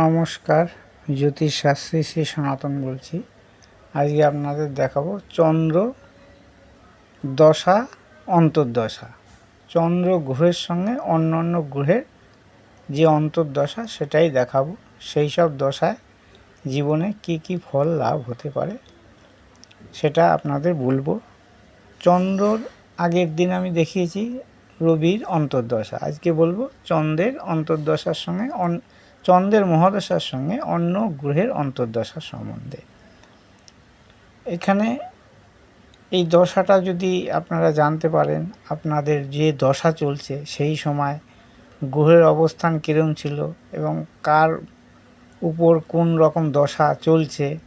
নমস্কার জ্যোতিষ শাস্ত্রী শ্রী সনাতন বলছি। আজকে আপনাদের দেখাবো চন্দ্র দশা, অন্তর্দশা। চন্দ্র গ্রহের সঙ্গে অন্য অন্য গ্রহের যে অন্তর্দশা, সেটাই দেখাবো। সেই সব দশায় জীবনে কি কি ফল লাভ হতে পারে, সেটা আপনাদের বলব। চন্দ্রর আগের দিন আমি দেখিয়েছি রবির অন্তর্দশা। আজকে বলব চন্দ্রের অন্তর্দশার সঙ্গে চন্দ্রের মহাদশার সঙ্গে অন্য গ্রহের অন্তর্দশা সম্বন্ধে। এখানে এই দশাটা যদি আপনারা জানতে পারেন, আপনাদের যে দশা চলছে সেই সময় গ্রহের অবস্থান কীরকম ছিল এবং কার উপর কোন রকম দশা চলছে,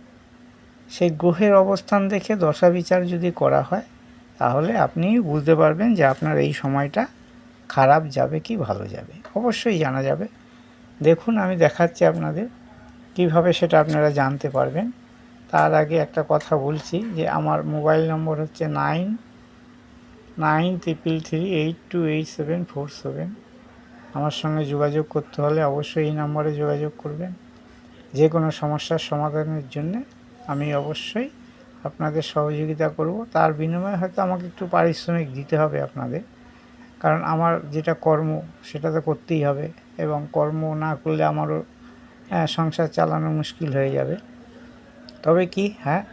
সেই গ্রহের অবস্থান দেখে দশা বিচার যদি করা হয়, তাহলে আপনি বুঝতে পারবেন যে আপনার এই সময়টা খারাপ যাবে কি ভালো যাবে। অবশ্যই জানা যাবে। দেখুন, আমি দেখাচ্ছি আপনাদের কীভাবে সেটা আপনারা জানতে পারবেন। তার আগে একটা কথা বলছি যে আমার মোবাইল নম্বর হচ্ছে nine nine triple three eight two eight seven four seven. আমার সঙ্গে যোগাযোগ করতে হলে অবশ্যই এই নম্বরে যোগাযোগ করবেন। যে কোনো সমস্যার সমাধানের জন্যে আমি অবশ্যই আপনাদের সহযোগিতা করব। তার বিনিময়ে হয়তো আমাকে একটু পারিশ্রমিক দিতে হবে আপনাদের। কারণ আমার যেটা কর্ম সেটা তো করতেই হবে এবং কর্ম না করলে আমারও হ্যাঁ, সংসার চালানো মুশকিল হয়ে যাবে। তবে কি হ্যাঁ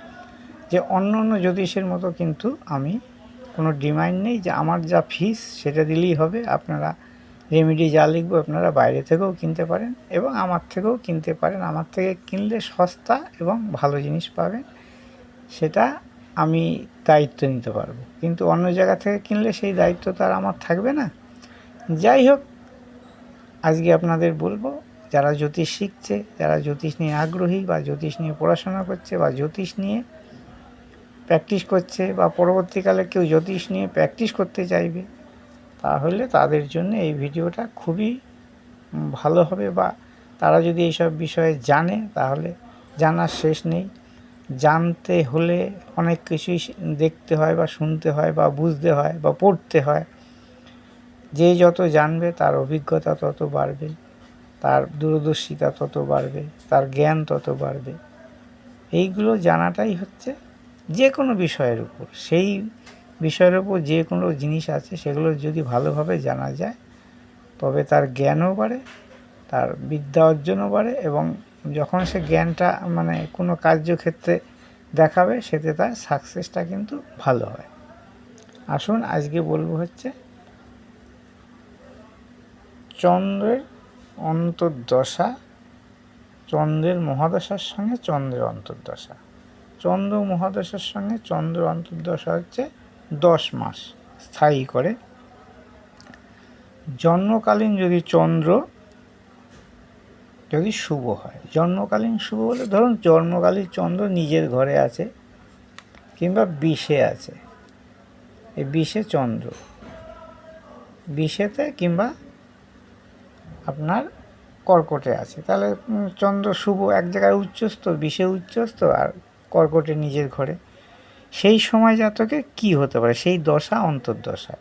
যে অন্য অন্য জ্যোতিষের মতো কিন্তু আমি কোনো ডিমান্ড নেই যে আমার যা ফিস সেটা দিলেই হবে। আপনারা রেমেডি যা লিখব আপনারা বাইরে থেকেও কিনতে পারেন এবং আমার থেকেও কিনতে পারেন। আমার থেকে কিনলে সস্তা এবং ভালো জিনিস পাবেন। সেটা আমি দায়িত্ব নিতে পারব। কিন্তু অন্য জায়গা থেকে কিনলে সেই দায়িত্ব তো আর আমার থাকবে না। যাই হোক, আজকে আপনাদের বলব, যারা জ্যোতিষ শিখছে, যারা জ্যোতিষ নিয়ে আগ্রহী বা জ্যোতিষ নিয়ে পড়াশোনা করছে বা জ্যোতিষ নিয়ে প্র্যাকটিস করছে বা পরবর্তীকালে কেউ জ্যোতিষ নিয়ে প্র্যাকটিস করতে চাইবে, তাহলে তাদের জন্য এই ভিডিওটা খুবই ভালো হবে বা তারা যদি এইসব বিষয়ে জানে, তাহলে জানার শেষ নেই। জানতে হলে অনেক কিছুই দেখতে হয় বা শুনতে হয় বা বুঝতে হয় বা পড়তে হয়। যে যত জানবে তার অভিজ্ঞতা তত বাড়বে, তার দূরদর্শিতা তত বাড়বে, তার জ্ঞান তত বাড়বে। এইগুলো জানাটাই হচ্ছে যে কোনো বিষয়ের উপর। সেই বিষয়ের উপর যে কোনো জিনিস আছে সেগুলো যদি ভালোভাবে জানা যায়, তবে তার জ্ঞানও বাড়ে, তার বিদ্যা অর্জনও বাড়ে এবং যখন সে জ্ঞানটা মানে কোনো কার্যক্ষেত্রে দেখাবে, সেতে তার সাকসেসটা কিন্তু ভালো হয়। আসুন, আজকে বলব হচ্ছে, চন্দ্রের অন্তর্দশা, চন্দ্রের মহাদশার সঙ্গে চন্দ্রের অন্তর্দশা। চন্দ্র মহাদশার সঙ্গে চন্দ্র অন্তর্দশা হচ্ছে দশ মাস, স্থায়ী করে। জন্মকালীন যদি চন্দ্র যদি শুভ হয়। জন্মকালীন শুভ বলে ধরুন জন্মকালীন চন্দ্র নিজের ঘরে আছে কিংবা বিষে আছে। এই বিষে চন্দ্র। বিষেতে কিংবা আপনার কর্কটে আছে। তাহলে চন্দ্র শুভ, এক জায়গায় উচ্চস্থ, বিষে উচ্চস্থ আর কর্কটে নিজের ঘরে। সেই সময় জাতকে কি হতে পারে? সেই দশা, অন্তর্দশা।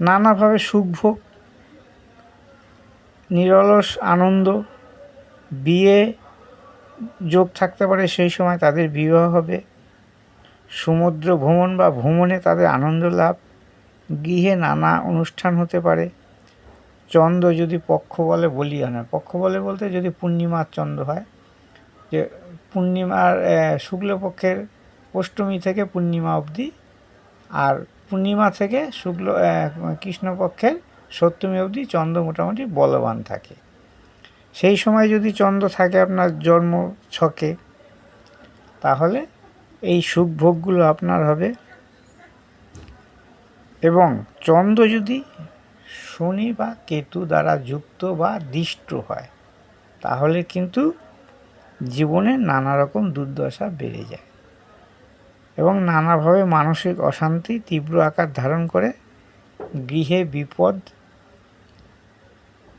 নানাভাবে সুখভোগ নিরলস আনন্দ, বিয়ে যোগ থাকতে পারে সেই সময় তাদের বিবাহ হবে। সমুদ্র ভ্রমণ বা ভ্রমণে তাদের আনন্দ লাভ। গৃহে নানা অনুষ্ঠান হতে পারে। চন্দ্র যদি পক্ষ বলে বলি হয় পক্ষ বলে বলতে যদি পূর্ণিমার চন্দ্র হয়, যে পূর্ণিমার শুক্লপক্ষের অষ্টমী থেকে পূর্ণিমা অবধি আর পূর্ণিমা থেকে শুক্ল কৃষ্ণপক্ষের সপ্তমী অবধি চন্দ্র মোটামুটি বলবান থাকে। সেই সময় যদি চন্দ্র থাকে আপনার জন্ম ছকে, তাহলে এই সুখ ভোগগুলো আপনার হবে। এবং চন্দ্র যদি শনি বা কেতু দ্বারা যুক্ত বা দিষ্ট হয়, তাহলে কিন্তু জীবনে নানা রকম দুর্দশা বেড়ে যায়। এবং নানাভাবে মানসিক অশান্তি তীব্র আকার ধারণ করে গৃহে বিপদ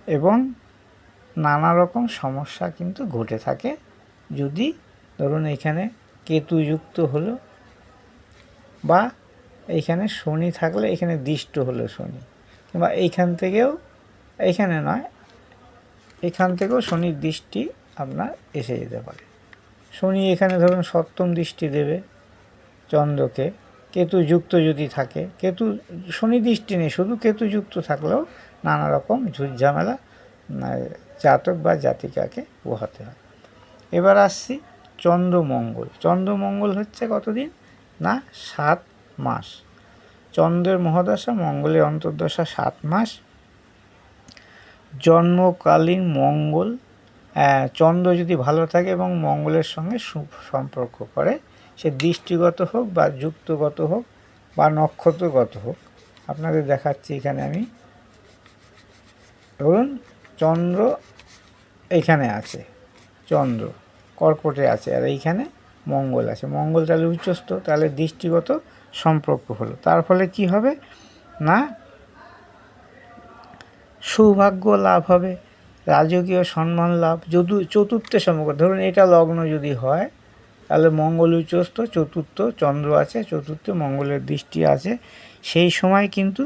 এবং নানা রকম সমস্যা কিন্তু ঘটে থাকে। যদি ধরুন এখানে কেতু যুক্ত হলো বা এইখানে শনি থাকলে এখানে দৃষ্ট হলো শনি কিংবা এইখান থেকেও এইখানে নয়, এখান থেকেও শনির দৃষ্টি আপনার এসে যেতে পারে। শনি এখানে ধরুন সপ্তম দৃষ্টি দেবে চন্দ্রকে কেতু যুক্ত যদি থাকে, কেতু, শনি দৃষ্টি নেই, শুধু কেতু যুক্ত থাকলেও নানা রকম ঝুটঝামেলা জাতক বা জাতিকাকে পোহাতে হয়। এবার আসছি চন্দ্রমঙ্গল। চন্দ্রমঙ্গল হচ্ছে কতদিন? না, সাত মাস। চন্দ্রের মহাদশা, মঙ্গলের অন্তর্দশা সাত মাস। জন্মকালীন মঙ্গল চন্দ্র যদি ভালো থাকে এবং মঙ্গলের সঙ্গে সুসম্পর্ক করে, সে দৃষ্টিগত হোক বা যুক্তগত হোক বা নক্ষত্রগত হোক, আপনাদের দেখাচ্ছি এখানে আমি ধরুন, চন্দ্র এইখানে আছে, চন্দ্র কর্কটে আছে, আর এইখানে মঙ্গল আছে। মঙ্গল তাহলে উচ্চস্থ, তাহলে দৃষ্টিগত সম্পর্ক হলো। তার ফলে কি হবে? না, সৌভাগ্য লাভ হবে, রাজকীয় সম্মান লাভ, যদু, চতুর্থে সম্পর্ক ধরুন এটা লগ্ন যদি হয়, তাহলে মঙ্গল উচ্চস্থ, চতুর্থ চন্দ্র আছে, চতুর্থ মঙ্গলের দৃষ্টি আছে। সেই সময় কিন্তু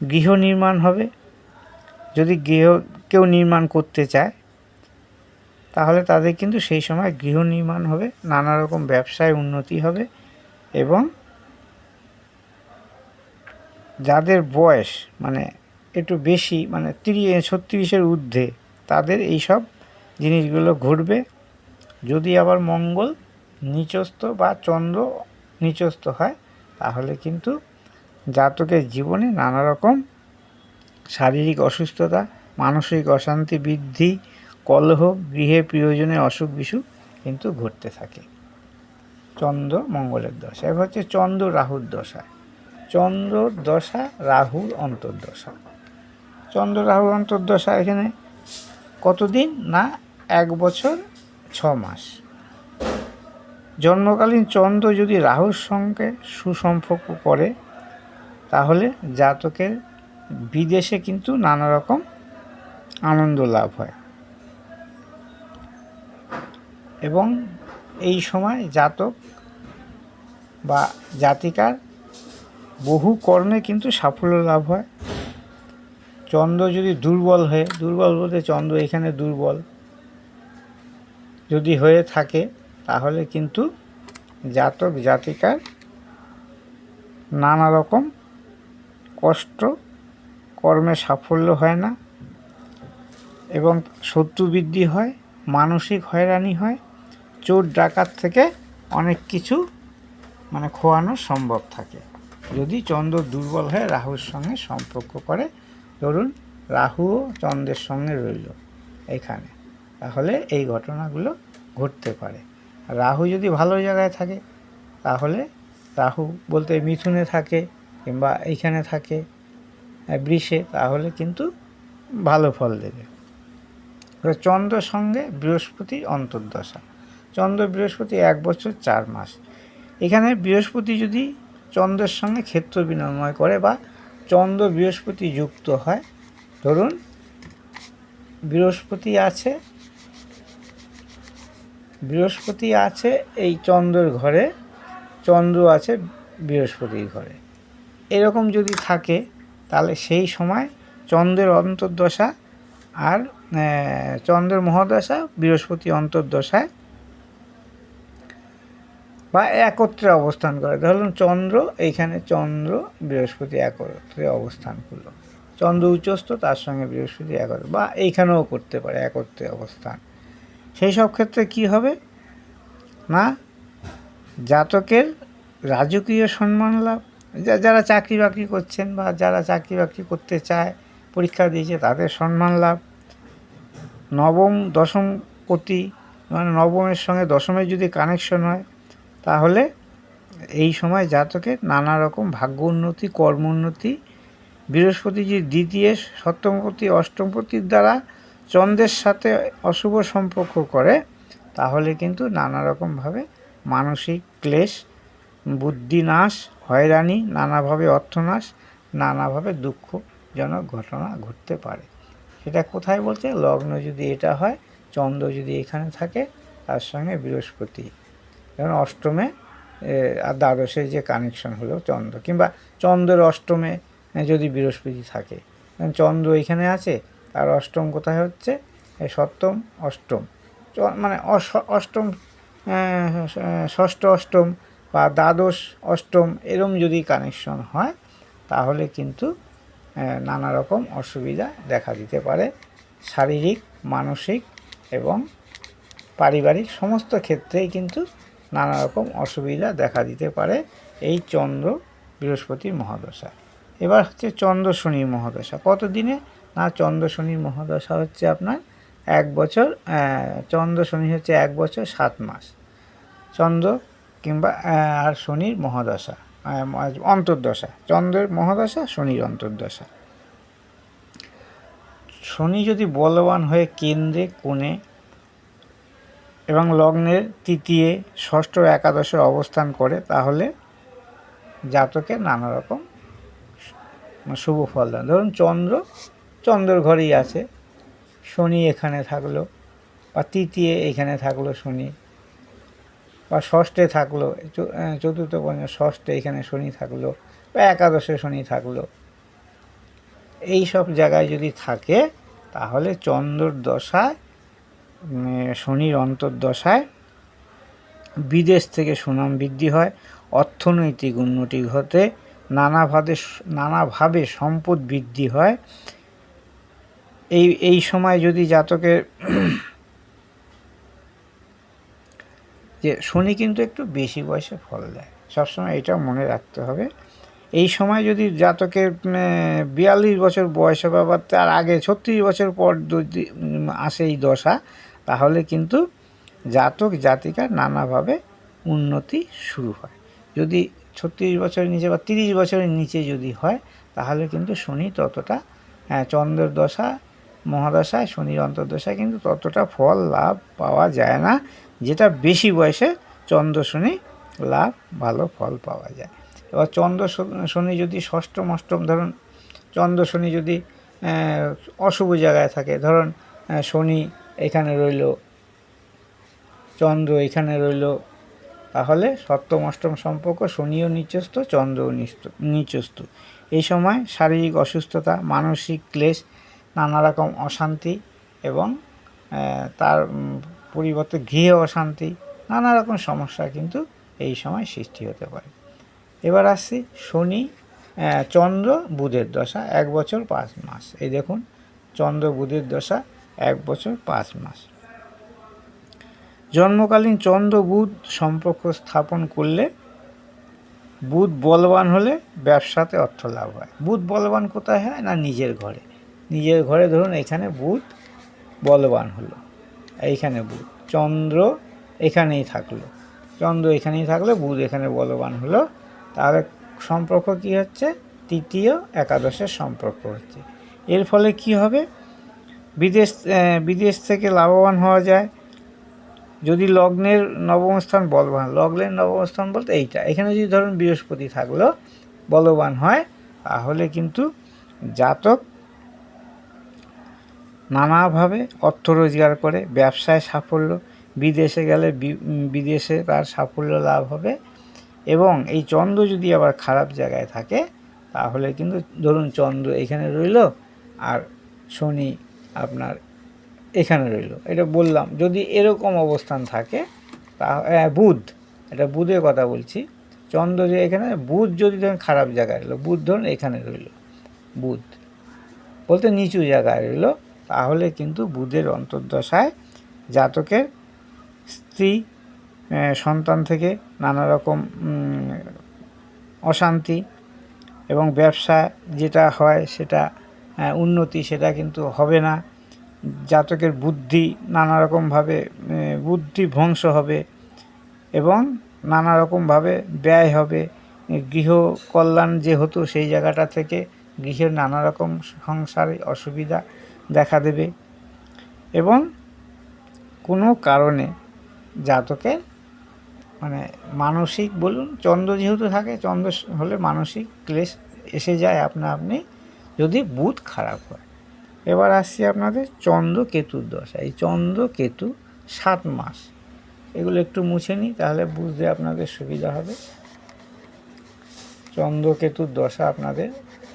গৃহ নির্মাণ হবে যদি গৃহ কেউ নির্মাণ করতে চায়, তাহলে তাদের কিন্তু সেই সময় গৃহ নির্মাণ হবে, নানা রকম ব্যবসায় উন্নতি হবে এবং যাদের বয়স মানে একটু বেশি মানে তিরিশ, ছত্রিশের ঊর্ধ্বে, তাদের এই সব জিনিসগুলো ঘটবে। যদি আবার মঙ্গল, নিচস্থ বা চন্দ্র নিচস্থ হয়, তাহলে কিন্তু জাতকের জীবনে নানা রকম শারীরিক অসুস্থতা, মানসিক অশান্তি, বৃদ্ধি, কলহ, গৃহে প্রিয়জনের অসুখ বিসুখ কিন্তু ঘটতে থাকে। চন্দ্র মঙ্গলের দশা। এবার হচ্ছে চন্দ্র রাহুর দশা। চন্দ্র দশা রাহুর অন্তর্দশা। চন্দ্র রাহুর অন্তর্দশা এখানে কতদিন না এক বছর ছ মাস। জন্মকালীন চন্দ্র যদি রাহুর সঙ্গে সুসম্পর্ক করে, তাহলে জাতকের বিদেশে কিন্তু নানা রকম আনন্দ লাভ হয়। এবং এই সময় জাতক বা জাতিকার বহু কর্মে কিন্তু সাফল্য লাভ হয়। চন্দ্র যদি দুর্বল হয়ে, দুর্বল বলতে চন্দ্র এখানে দুর্বল। যদি হয়ে থাকে, তাহলে কিন্তু জাতক, জাতিকার নানা রকম কষ্ট কর্মে সাফল্য হয় না এবং শত্রু বৃদ্ধি হয়, মানসিক হয়রানি হয়, চোর ডাকাত থেকে অনেক কিছু মানে খোয়ানো সম্ভব থাকে। যদি চন্দ্র দুর্বল হয়ে রাহুর সঙ্গে সম্পর্ক করে, ধরুন রাহুও চন্দ্রের সঙ্গে রইল এখানে, তাহলে এই ঘটনাগুলো ঘটতে পারে। রাহু যদি ভালো জায়গায় থাকে, তাহলে রাহু বলতে মিথুনে থাকে কিংবা এইখানে থাকে বৃষে, তাহলে কিন্তু ভালো ফল দেবে। এবার চন্দ্রের সঙ্গে বৃহস্পতি অন্তর্দশা। চন্দ্র, বৃহস্পতি এক বছর চার মাস। এখানে বৃহস্পতি যদি চন্দ্রের সঙ্গে ক্ষেত্র বিনিময় করে বা চন্দ্র, বৃহস্পতি যুক্ত হয়, ধরুন বৃহস্পতি আছে বৃহস্পতি আছে এই চন্দ্রের ঘরে, চন্দ্র আছে বৃহস্পতির ঘরে। এরকম যদি থাকে তাহলে সেই সময় চন্দ্রের অন্তর্দশা আর চন্দ্রের মহাদশা, বৃহস্পতি অন্তর্দশায় বা একত্রে অবস্থান করে। ধরুন চন্দ্র, এইখানে চন্দ্র, বৃহস্পতি একত্রে অবস্থান করল। চন্দ্র উচ্চস্থ, তার সঙ্গে বৃহস্পতি একত্রে, বা এইখানেও করতে পারে, একত্রে অবস্থান। সেই সব ক্ষেত্রে কি হবে? না, জাতকের রাজকীয় সম্মান লাভ। যারা চাকরি বাকরি করছেন বা যারা চাকরি বাকরি করতে চায়, পরীক্ষা দিয়েছে, তাদের সম্মান লাভ। নবম, দশম পতি মানে নবমের সঙ্গে দশমের যদি কানেকশন হয়, তাহলে এই সময় জাতকের নানা রকম ভাগ্য উন্নতি, কর্ম উন্নতি বৃহস্পতি যে দ্বিতীয়, সপ্তমপতি, অষ্টমপতির দ্বারা চন্দ্রের সাথে অশুভ সম্পর্ক করে, তাহলে কিন্তু নানা রকমভাবে মানসিক ক্লেশ বুদ্ধিনাশ হয়রানি, নানাভাবে অর্থনাশ, নানাভাবে দুঃখজনক ঘটনা ঘটতে পারে। সেটা কোথায় বলছে? লগ্ন যদি এটা হয়, চন্দ্র যদি এখানে থাকে, তার সঙ্গে বৃহস্পতি। যেমন অষ্টমে আর দ্বাদশে যে কানেকশন হলো চন্দ্র, কিংবা চন্দ্রের অষ্টমে যদি বৃহস্পতি থাকে। চন্দ্র এখানে আছে, তার অষ্টম কোথায় হচ্ছে? সপ্তম, অষ্টম। মানে অষ্টম ষষ্ঠ, অষ্টম বা দ্বাদশ, অষ্টম এরম যদি কানেকশন হয়, তাহলে কিন্তু নানা রকম অসুবিধা দেখা দিতে পারে। শারীরিক, মানসিক এবং পারিবারিক সমস্ত ক্ষেত্রেই কিন্তু নানা রকম অসুবিধা দেখা দিতে পারে এই চন্দ্র বৃহস্পতির মহাদশা। এবার হচ্ছে চন্দ্র শনির মহাদশা। কত দিনে না, চন্দ্র শনির মহাদশা হচ্ছে আপনার এক বছর চন্দ্র শনি হচ্ছে এক বছর সাত মাস। চন্দ্র কিংবা আর শনির মহাদশা অন্তর্দশা। চন্দ্রের মহাদশা, শনির অন্তর্দশা। শনি যদি বলবান হয়ে কেন্দ্রে, কোণে এবং লগ্নের তৃতীয়, ষষ্ঠ একাদশে অবস্থান করে, তাহলে জাতকের নানা রকম শুভ ফল দেয় ধরুন চন্দ্র চন্দ্র ঘরেই আছে, শনি এখানে থাকল বা তৃতীয় এখানে থাকল শনি। বা ষষ্ঠে থাকল চতুর্থ পঞ্চম ষষ্ঠে এখানে শনি থাকল বা একাদশে শনি থাকল। এই সব জায়গায় যদি থাকে, তাহলে চন্দ্রর দশায় শনির অন্তর্দশায় বিদেশ থেকে সুনাম বৃদ্ধি হয়, অর্থনৈতিক উন্নতি ঘটে, নানাভাবে নানাভাবে সম্পদ বৃদ্ধি হয়। এই এই সময় যদি জাতকের যে শনি কিন্তু একটু বেশি বয়সে ফল দেয়। সবসময় এটা মনে রাখতে হবে। এই সময় যদি জাতকের বিয়াল্লিশ বছর বয়স হবে বা তার আগে ছত্রিশ বছর পর যদি আসে এই দশা তাহলে কিন্তু জাতক জাতিকার নানাভাবে উন্নতি শুরু হয়। যদি ছত্রিশ বছরের নিচে বা তিরিশ বছরের নিচে যদি হয় তাহলে কিন্তু শনি ততটা আহ, চন্দ্রের দশা মহাদশায় শনির অন্তর্দশায় কিন্তু ততটা ফল লাভ পাওয়া যায় না। যেটা বেশি বয়সে চন্দ্র শনি লাভ, ভালো ফল পাওয়া যায়। এবার চন্দ্র শনি যদি ষষ্ঠম, অষ্টম, ধরুন চন্দ্র শনি যদি অশুভ জায়গায় থাকে, ধরুন শনি এখানে রইল, চন্দ্র এখানে রইল, তাহলে সপ্তম, অষ্টম সম্পর্ক শনিও নিচস্থ, চন্দ্রও নিচস্থ। এই সময় শারীরিক অসুস্থতা, মানসিক ক্লেশ, নানা রকম অশান্তি এবং তার পরিবর্তে গৃহে অশান্তি, নানা রকম সমস্যা কিন্তু এই সময় সৃষ্টি হতে পারে। এবার আসছি শনি চন্দ্র, বুধের দশা, এক বছর পাঁচ মাস। এই দেখুন, চন্দ্র, বুধের দশা, এক বছর পাঁচ মাস। জন্মকালীন চন্দ্র, বুধ সম্পর্ক স্থাপন করলে বুধ বলবান হলে ব্যবসাতে অর্থ লাভ হয়। বুধ বলবান কোথায় হয়? না নিজের ঘরে। নিজের ঘরে ধরুন এখানে বুধ বলবান হলো। এইখানে বুধ। চন্দ্র এখানেই থাকল। চন্দ্র এখানেই থাকলে, বুধ এখানে বলবান হলো। তাহলে সম্পর্ক কি হচ্ছে? তৃতীয় একাদশের সম্পর্ক হচ্ছে। এর ফলে কি হবে? বিদেশ বিদেশ থেকে লাভবান হওয়া যায়। যদি লগ্নের নবম স্থান বলবান, লগ্নের নবম স্থান বলতে এইটা। এখানে যদি ধরুন বৃহস্পতি থাকল, বলবান হয়, তাহলে কিন্তু জাতক নানাভাবে অর্থ রোজগার করে, ব্যবসায় সাফল্য, বিদেশে গেলে বিদেশে তার সাফল্য লাভ হবে। এবং এই চন্দ্র যদি আবার খারাপ জায়গায় থাকে, তাহলে কিন্তু ধরুন চন্দ্র এখানে রইল আর শনি আপনার এখানে রইল। এটা বললাম, যদি এরকম অবস্থান থাকে, তা বুধ, এটা বুধের কথা বলছি। চন্দ্র যে এখানে, বুধ যদি ধরুন খারাপ জায়গায় রইল, বুধ ধরুন এখানে রইল, বুধ বলতে নিচু জায়গায় রইল তাহলে কিন্তু বুধের অন্তর্দশায় জাতকের স্ত্রী সন্তান থেকে নানা রকম অশান্তি এবং ব্যবসা যেটা হয় সেটা উন্নতি সেটা কিন্তু হবে না। জাতকের বুদ্ধি নানা রকমভাবে বুদ্ধি ভ্রংশ হবে এবং নানা রকমভাবে ব্যয় হবে। গৃহ কল্যাণ যে হতো সেই জায়গাটা থেকে গৃহের নানা রকম সংসারে অসুবিধা দেখা দেবে এবং কোনো কারণে জাতকের মানে মানসিক বলুন, চন্দ্র যেহেতু থাকে, চন্দ্র হলে মানসিক ক্লেশ এসে যায় আপনা আপনি যদি বুধ খারাপ হয়। এবার আসছি আপনাদের চন্দ্র কেতুর দশা এই চন্দ্র কেতু সাত মাস। এগুলো একটু মুছে নিই, তাহলে বুঝতে আপনাদের সুবিধা হবে। চন্দ্র কেতুর দশা আপনাদের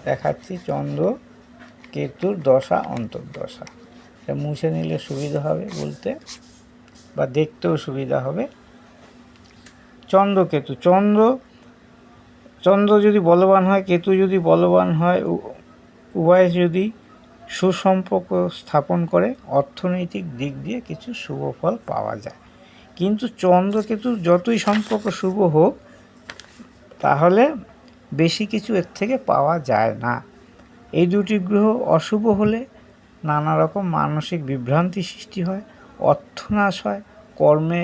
দেখাচ্ছি। চন্দ্র কেতুর দশা, অন্তর্দশা। এটা মুছে নিলে সুবিধা হবে বলতে, বা দেখতেও সুবিধা হবে। চন্দ্রকেতু, চন্দ্র চন্দ্র যদি বলবান হয়, কেতু যদি বলবান হয় উভয় যদি সুসম্পর্ক স্থাপন করে, অর্থনৈতিক দিক দিয়ে কিছু শুভ ফল পাওয়া যায়। কিন্তু চন্দ্র কেতুর যতই সম্পর্ক শুভ হোক, তাহলে বেশি কিছু এর থেকে পাওয়া যায় না। এই দুটি গ্রহ অশুভ হলে নানা রকম মানসিক বিভ্রান্তি সৃষ্টি হয়, অর্থনাশ হয়, কর্মে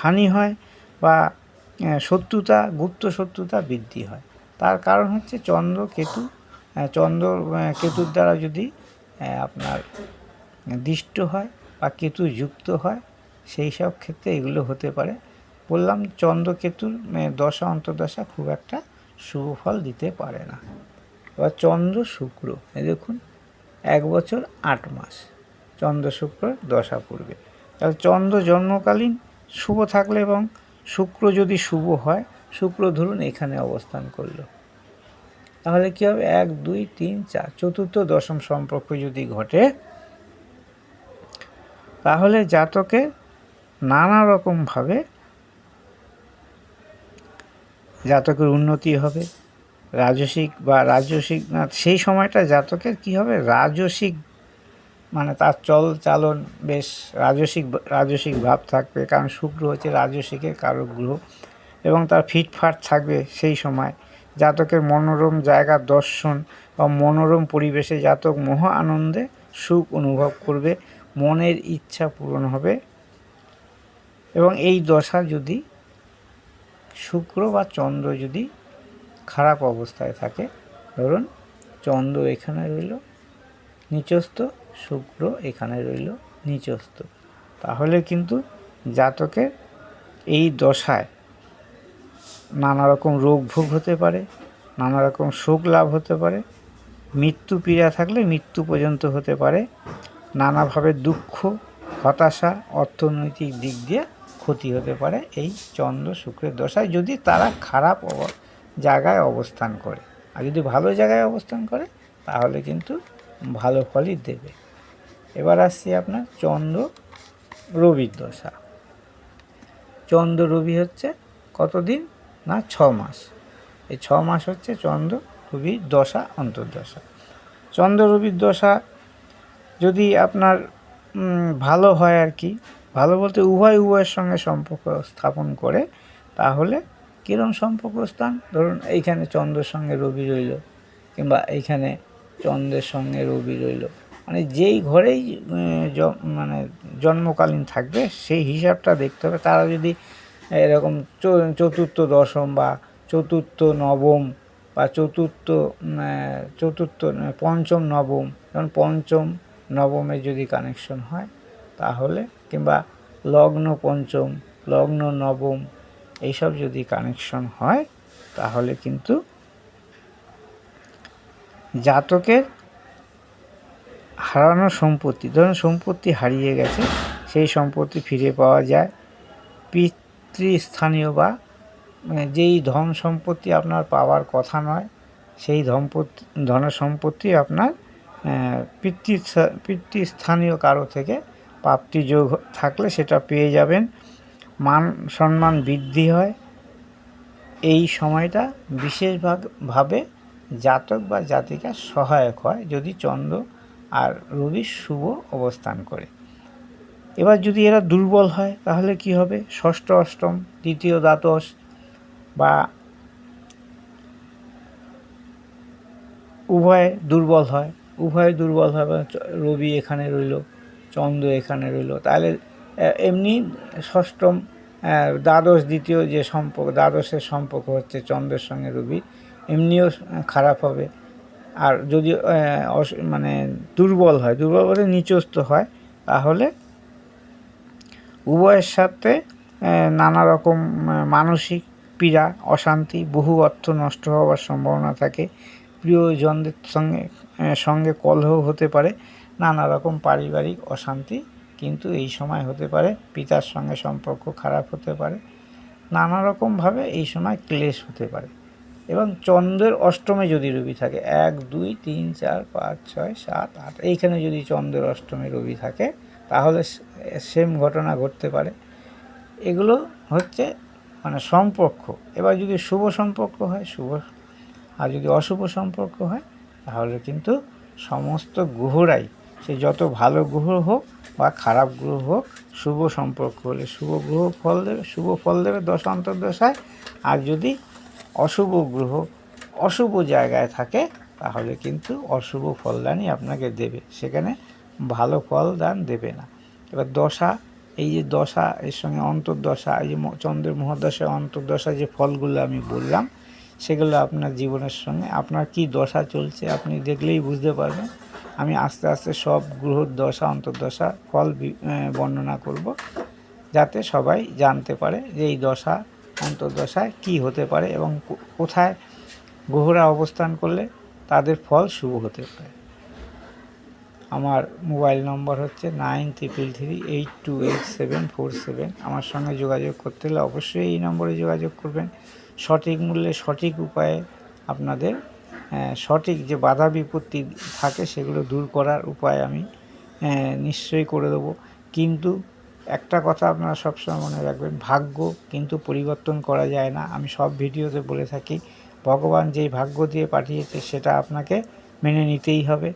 হানি হয় বা শত্রুতা, গুপ্ত শত্রুতা বৃদ্ধি হয়। তার কারণ হচ্ছে চন্দ্র কেতু চন্দ্র কেতুর দ্বারা যদি আপনার দৃষ্ট হয় বা কেতু যুক্ত হয়, সেই সব ক্ষেত্রে এগুলো হতে পারে। বললাম চন্দ্র কেতুর দশা, অন্তর্দশা খুব একটা শুভ ফল দিতে পারে না। এবার চন্দ্র শুক্র, এই দেখুন, এক বছর আট মাস। চন্দ্র শুক্র দশা পড়বে তাহলে চন্দ্র জন্মকালীন শুভ থাকলে এবং শুক্র যদি শুভ হয়, শুক্র ধরুন এখানে অবস্থান করল। তাহলে কী হবে? এক, দুই, তিন, চার, চতুর্থ দশম সম্পর্ক যদি ঘটে, তাহলে জাতকে নানা রকমভাবে জাতকের উন্নতি হবে। রাজসিক বা রাজসিক না, সেই সময়টা জাতকের কি হবে? রাজসিক মানে তার চল চালন বেশ রাজসিক রাজসিক ভাব থাকবে কারণ শুক্র হচ্ছে রাজসিকের কারক গ্রহ এবং তার ফিটফাট থাকবে সেই সময়। জাতকের মনোরম জায়গার দর্শন বা মনোরম পরিবেশে জাতক মহা আনন্দে সুখ অনুভব করবে, মনের ইচ্ছা পূরণ হবে এবং এই দশা যদি শুক্র বা চন্দ্র যদি খারাপ অবস্থায় থাকে। ধরুন, চন্দ্র এখানে রইল, নিচস্থ, শুক্র এখানে রইল, নিচস্থ। তাহলে কিন্তু জাতকের এই দশায় নানা রকম রোগ ভোগ হতে পারে, নানা রকম শোক লাভ হতে পারে, মৃত্যু পীড়া থাকলে মৃত্যু পর্যন্ত হতে পারে, নানাভাবে দুঃখ, হতাশা, অর্থনৈতিক দিক দিয়ে ক্ষতি হতে পারে এই চন্দ্র শুক্রের দশায়। যদি তারা খারাপ জায়গায় অবস্থান করে। আর যদি ভালো জায়গায় অবস্থান করে, তাহলে কিন্তু ভালো ফলই দেবে। এবার আসছি আপনার চন্দ্র রবির দশা। চন্দ্র রবি হচ্ছে কতদিন? না, ছ মাস। এই ছ মাস হচ্ছে চন্দ্র রবির দশা, অন্তর্দশা। চন্দ্র রবির দশা যদি আপনার ভালো হয় আর কি, ভালো বলতে উভয় উভয়ের সঙ্গে সম্পর্ক স্থাপন করে, তাহলে কীরকম সম্পর্ক স্থান ধরুন, এইখানে চন্দ্রের সঙ্গে রবি রইল, কিংবা এইখানে চন্দ্রের সঙ্গে রবি রইল। মানে যেই ঘরেই মানে জন্মকালীন থাকবে, সেই হিসাবটা দেখতে হবে। তারা যদি এরকম চতুর্থ দশম বা চতুর্থ নবম বা চতুর্থ চতুর্থ, পঞ্চম নবম, যেমন পঞ্চম নবমে যদি কানেকশন হয়, তাহলে, কিংবা লগ্ন পঞ্চম, লগ্ন নবম এইসব যদি কানেকশন হয়, তাহলে কিন্তু জাতকের হারানো সম্পত্তি, ধরুন সম্পত্তি হারিয়ে গেছে, সেই সম্পত্তি ফিরে পাওয়া যায়। পিতৃস্থানীয় বা মানে যেই ধন সম্পত্তি আপনার পাওয়ার কথা নয়, সেই ধনপত্তি ধন সম্পত্তি আপনার পিতৃ পিতৃস্থানীয় কারও থেকে প্রাপ্তিযোগ থাকলে সেটা পেয়ে যাবেন। মান সম্মান বৃদ্ধি হয়। এই সময়টা বিশেষভাবে জাতক বা জাতিকা সহায়ক হয় যদি চন্দ্র আর রবি শুভ অবস্থান করে। এবার যদি এরা দুর্বল হয় তাহলে কি হবে? ষষ্ঠ অষ্টম, দ্বিতীয় দ্বাদশ বা উভয়ে দুর্বল হয়। উভয় দুর্বল বা চ- রবি এখানে রইল, চন্দ্র এখানে রইল। তাহলে এমনি ষষ্ঠম দ্বাদশ, দ্বিতীয় যে সম্পর্ক, দ্বাদশের সম্পর্ক হচ্ছে চন্দ্রের সঙ্গে রবি, এমনিও খারাপ হবে। আর যদি মানে দুর্বল হয়, দুর্বল বলতে নিচস্ত হয়, তাহলে উভয়ের সাথে নানা রকম মানসিক পীড়া, অশান্তি, বহু অর্থ নষ্ট হওয়ার সম্ভাবনা থাকে। প্রিয়জনদের সঙ্গে সঙ্গে কলহ হতে পারে। নানা রকম পারিবারিক অশান্তি কিন্তু এই সময় হতে পারে পিতার সঙ্গে সম্পর্ক খারাপ হতে পারে। নানা রকমভাবে এই সময় ক্লেশ হতে পারে এবং চন্দ্রের অষ্টমে যদি রবি থাকে, এক, দুই, তিন, চার, পাঁচ, ছয়, সাত, আট, এইখানে যদি চন্দ্রের অষ্টমে রবি থাকে, তাহলে সেম ঘটনা ঘটতে পারে। এগুলো হচ্ছে মানে সম্পর্ক। এবার যদি শুভ সম্পর্ক হয়, শুভ, আর যদি অশুভ সম্পর্ক হয়, তাহলে কিন্তু সমস্ত গ্রহরাই সে যত ভালো গ্রহ হোক বা খারাপ গ্রহ হোক, শুভ সম্পর্ক হলে শুভ গ্রহ ফল দেবে, শুভ ফল দেবে দশা অন্তর্দশায়। আর যদি অশুভ গ্রহ, অশুভ জায়গায় থাকে, তাহলে কিন্তু অশুভ ফলদানই আপনাকে দেবে। সেখানে ভালো ফল দান দেবে না। এবার দশা, এই যে দশা, এর সঙ্গে অন্তর্দশা, এই যে ম- চন্দ্রের মহাদশা অন্তর্দশা যে ফলগুলো আমি বললাম, সেগুলো আপনার জীবনের সঙ্গে, আপনার কি দশা চলছে আপনি দেখলেই বুঝতে পারবেন। আমি আস্তে আস্তে সব গ্রহর দশা, অন্তর্দশা, ফল বর্ণনা করব, যাতে সবাই জানতে পারে যে এই দশা, অন্তর্দশায় কি হতে পারে এবং কোথায় গ্রহরা অবস্থান করলে তাদের ফল শুভ হতে পারে। আমার মোবাইল নম্বর হচ্ছে nine triple three eight two eight seven four seven. আমার সঙ্গে যোগাযোগ করতে হলে অবশ্যই এই নম্বরে যোগাযোগ করবেন। সঠিক মূল্যে সঠিক উপায়ে আপনাদের সঠিক যে বাধা বিপত্তি থাকে সেগুলো দূর করার উপায় আমি আহ, নিশ্চয়ই করে দেবো। কিন্তু একটা কথা আপনারা সবসময় মনে রাখবেন ভাগ্য কিন্তু পরিবর্তন করা যায় না। আমি সব ভিডিওতে বলে থাকি ভগবান যেই ভাগ্য দিয়ে পাঠিয়েছে সেটা আপনাকে মেনে নিতেই হবে।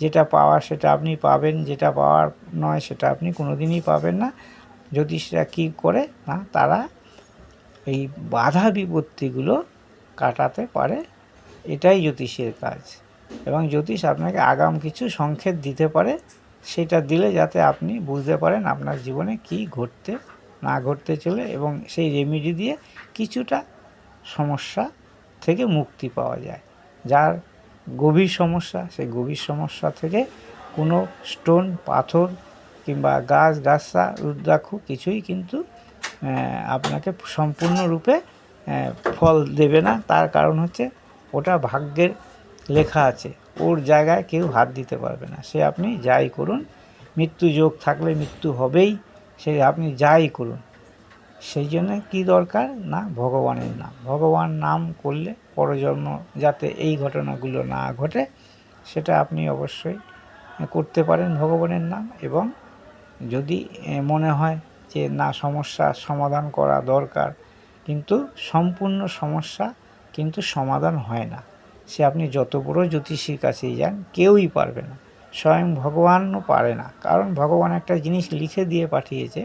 যেটা পাওয়া সেটা আপনি পাবেন যেটা পাওয়ার নয় সেটা আপনি কোনো দিনই পাবেন না। জ্যোতিষরা কী করে না তারা এই বাধা বিপত্তিগুলো কাটাতে পারে। এটাই জ্যোতিষের কাজ। এবং জ্যোতিষ আপনাকে আগাম কিছু সংকেত দিতে পারে, সেটা দিলে যাতে আপনি বুঝতে পারেন আপনার জীবনে কি ঘটতে, না ঘটতে চলে এবং সেই রেমিডি দিয়ে কিছুটা সমস্যা থেকে মুক্তি পাওয়া যায়। যার গভীর সমস্যা, সেই গভীর সমস্যা থেকে কোনো স্টোন পাথর কিংবা গাছ গাছা রুদ্রাক্ষ কিছুই কিন্তু আপনাকে সম্পূর্ণরূপে ফল দেবে না। তার কারণ হচ্ছে ওটা ভাগ্যের লেখা আছে। ওর জায়গায় কেউ হাত দিতে পারবে না। সে আপনি যাই করুন, মৃত্যু যোগ থাকলে মৃত্যু হবেই, সে আপনি যাই করুন। সেই জন্য কী দরকার? না, ভগবানের নাম। ভগবান নাম করলে পরজন্ম যাতে এই ঘটনাগুলো না ঘটে, সেটা আপনি অবশ্যই করতে পারেন ভগবানের নাম। এবং যদি মনে হয় যে না সমস্যার সমাধান করা দরকার, কিন্তু সম্পূর্ণ সমস্যা কিন্তু সমাধান হয় না। সে আপনি যত বড় জ্যোতিষীর কাছেই যান, কেউই পারবে না। স্বয়ং ভগবানও পারে না। কারণ ভগবান একটা জিনিস লিখে দিয়ে পাঠিয়েছে,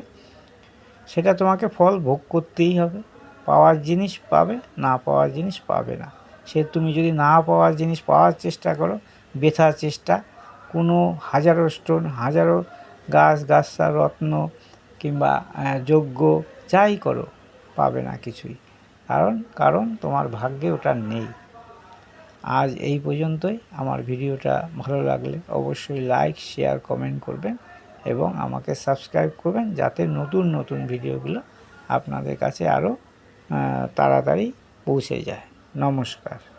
সেটা তোমাকে ফল ভোগ করতেই হবে। পাওয়ার জিনিস পাবে, না পাওয়ার জিনিস পাবে না। সে তুমি যদি না পাওয়ার জিনিস পাওয়ার চেষ্টা করো বেথার চেষ্টা, কোনো হাজারো স্টোন, হাজারো গাছ গাছা রত্ন কিংবা যজ্ঞ, যাই করো, পাবে না কিছুই। কারণ কারণ তোমার ভাগ্যে ওটা নেই। আজ এই পর্যন্তই। আমার ভিডিওটা ভালো লাগলে অবশ্যই লাইক শেয়ার কমেন্ট করবেন এবং আমাকে সাবস্ক্রাইব করবেন যাতে নতুন নতুন ভিডিওগুলো আপনাদের কাছে আরও তাড়াতাড়ি পৌঁছে যায়। নমস্কার।